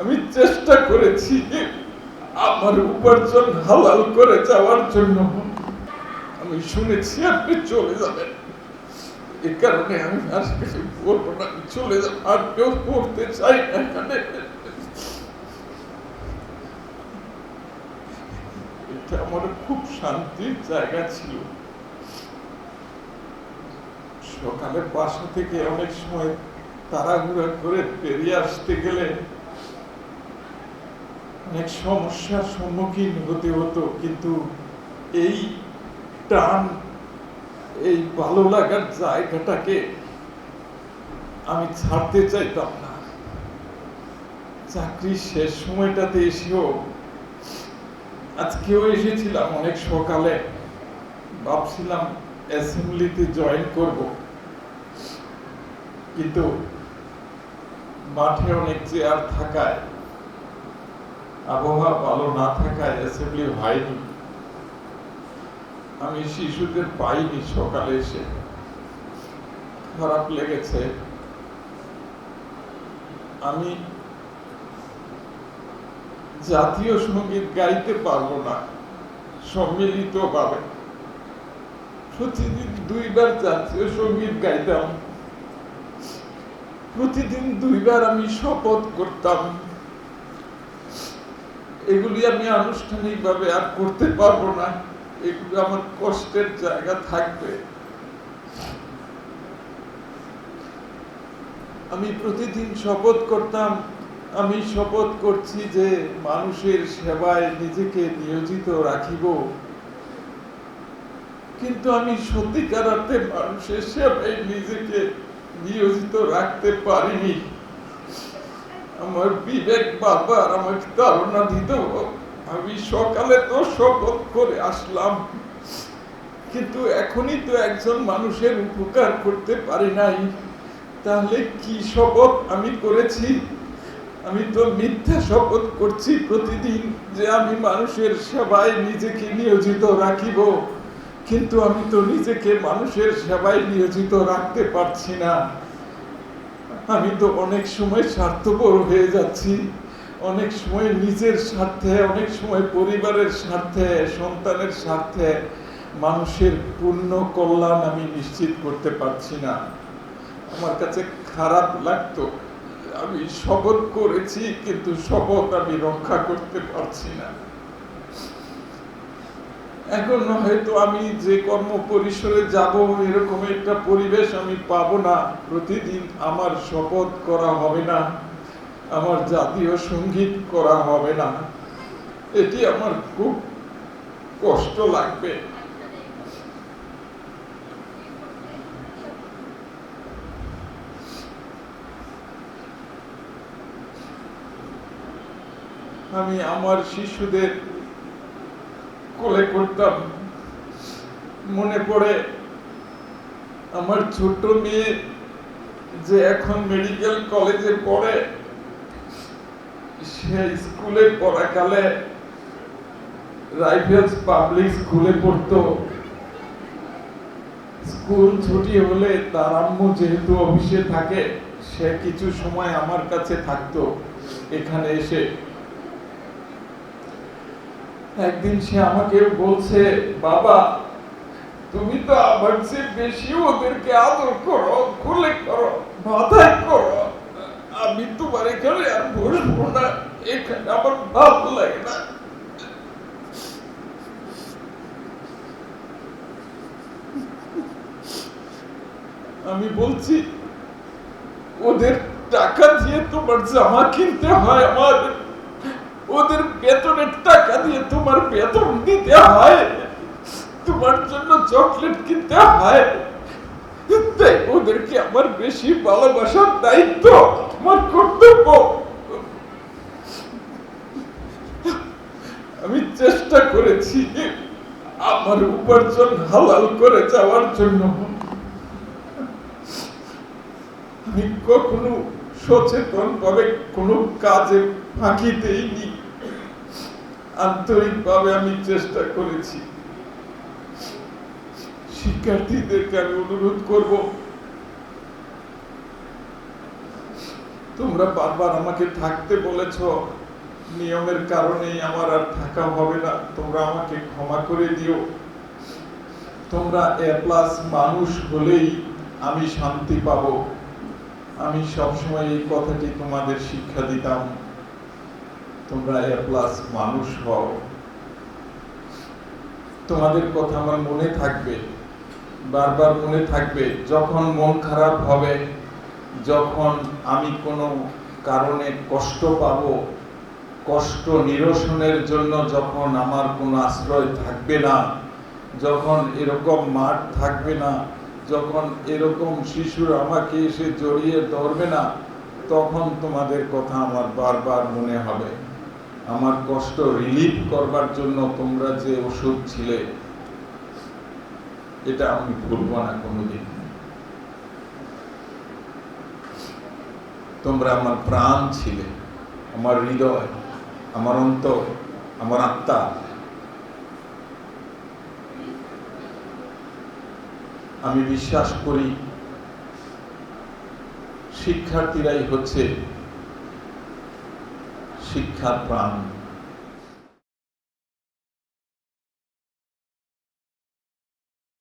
আমি চেষ্টা করেছি আমার উপার্জন হালাল করে যাওয়ার জন্য। আমি শুনেছি আপনি চলে যাবেন। এ কারণে আমি আর বলব না চলে যাব, আর কেউ পড়তে চাই না এখানে। এটা আমার খুব শান্তির জায়গা ছিল। সকালে বাসা থেকে অনেক সময় তাড়াহুড়া করে বেরিয়ে আসতে গেলে অনেক সমস্যার সম্মুখীন হতে হতো, কিন্তু এই টান এই ভালো লাগার জায়গাটাকে আমি ছাড়তে চাইতাম না। চাকরির শেষ সময়টাতে এসেও আজকেও এসেছিলাম অনেক সকালে। ভাবছিলাম অ্যাসেম্বলিতে জয়েন করব। কিন্তু মাঠে অনেক চেয়ার থাকায় আবহাওয়া ভালো না থাকায় অ্যাসেম্বলি হয়নি। আমি শিশুদের পাইনি সকালে এসে। খারাপ লেগেছে। আমি জাতীয় সংগীত গাইতে পারব না সম্মিলিত ভাবে প্রতিদিন দুইবার জাতীয় সংগীত গাইতাম। প্রতিদিন দুইবার আমি শপথ করতাম। এগুলি আমি আনুষ্ঠানিকভাবে আর করতে পারব না। এগুলো আমার কষ্টের জায়গা থাকবে। আমি প্রতিদিন শপথ করতাম, আমি শপথ করছি যে মানুষের সেবায় নিজেকে নিয়োজিত রাখিব। কিন্তু আমি সত্যিকার অর্থে মানুষের সেবায় নিজেকে নিয়োজিত রাখতে পারিনি। আমার বিবেক বারবার আমাকে ধারণা দিত। আমি সকালে তো শপথ করে আসলাম। কিন্তু এখনই তো একজন মানুষের উপকার করতে পারি নাই। তাহলে কি শপথ আমি করেছি? আমি তো মিথ্যা শপথ করছি প্রতিদিন যে আমি মানুষের সেবায় নিজেকে নিয়োজিত রাখিব। কিন্তু আমি তো নিজেকে মানুষের সেবায় নিয়োজিত রাখতে পারছি না। আমি তো অনেক সময় স্বার্থপর হয়ে যাচ্ছি। অনেক সময় নিজের স্বার্থে, অনেক সময় পরিবারের স্বার্থে, সন্তানের স্বার্থে মানুষের পূর্ণ কল্যাণ আমি নিশ্চিত করতে পারছি না। আমার কাছে খারাপ লাগতো আমি শপথ করেছি, কিন্তু শপথ আমি রক্ষা করতে পারছি না। এখন হয়তো আমি যে কর্ম পরিসরে যাব, এরকম একটা পরিবেশ আমি পাব না। প্রতিদিন আমার শপথ করা হবে না, আমার জাতীয় সংগীত করা হবে না। এটি আমার খুব কষ্ট লাগবে। আমি আমার শিশুদের কোলে করতাম মনে পড়ে আমার ছোট মেয়ে যে এখন মেডিকেল কলেজে পড়ে, সে স্কুলে পড়াকালে রাইফেলস পাবলিক স্কুলে পড়তো। স্কুল ছুটি হলে তার আম্মু যেহেতু অফিসে থাকে, সে কিছু সময় আমার কাছে থাকতো এখানে এসে। একদিন সে আমাকে বলছে, বাবা, তুমি তো আমার চেয়ে বেশি ওদেরকে আদর করো, খুলে করো, মাথায় করো। আমি তোমার এখানে আর বসবো না, এখানে আমার ভালো লাগে না। আমি বলছি, ওদের টাকা দিয়ে তোমার জামা কিনতে হয় আমার ওদের বেতনের টাকা দিয়ে তোমার বেতন দিতে হয়। তোমার জন্য চকলেট কিনতে হয়। তাই ওদেরকে আমার বেশি ভালোবাসার দায়িত্ব, আমার কর্তব্য। আমি চেষ্টা করেছি আমার উপার্জন হালাল করে যাওয়ার জন্য। আমি কখনো সচেতন ভাবে কোনো কাজে ফাঁকি দেইনি। আন্তরিক ভাবে আমি চেষ্টা করেছি। শিক্ষার্থীদেরকে আমি অনুরোধ করব, তোমরা বারবার আমাকে থাকতে বলেছ, নিয়মের কারণেই আমার আর থাকা হবে না, তোমরা আমাকে ক্ষমা করে দিও। তোমরা এ প্লাস মানুষ হলেই আমি শান্তি পাবো। আমি সবসময় এই কথাটি তোমাদের শিক্ষা দিতাম। তোমরা এ প্লাস মানুষ হও। তোমাদের কথা আমার মনে থাকবে, বারবার মনে থাকবে, যখন মন খারাপ হবে, যখন আমি কোনো কারণে কষ্ট পাব, কষ্ট নিরসনের জন্য যখন আমার কোনো আশ্রয় থাকবে না, যখন এরকম মাঠ থাকবে না, যখন এরকম শিশুর আমাকে এসে জড়িয়ে ধরবে না, তখন তোমাদের কথা আমার বারবার মনে হবে। আমার কষ্ট রিলিফ করবার জন্য তোমরা যে ওষুধ ছিলে, এটা আমি ভুলবো না কোনোদিন। তোমরা আমার প্রাণ ছিলে, আমার হৃদয়, আমার অন্তর, আমার আত্মা। আমি বিশ্বাস করি শিক্ষার্থীরাই হচ্ছে শিক্ষার প্রাণ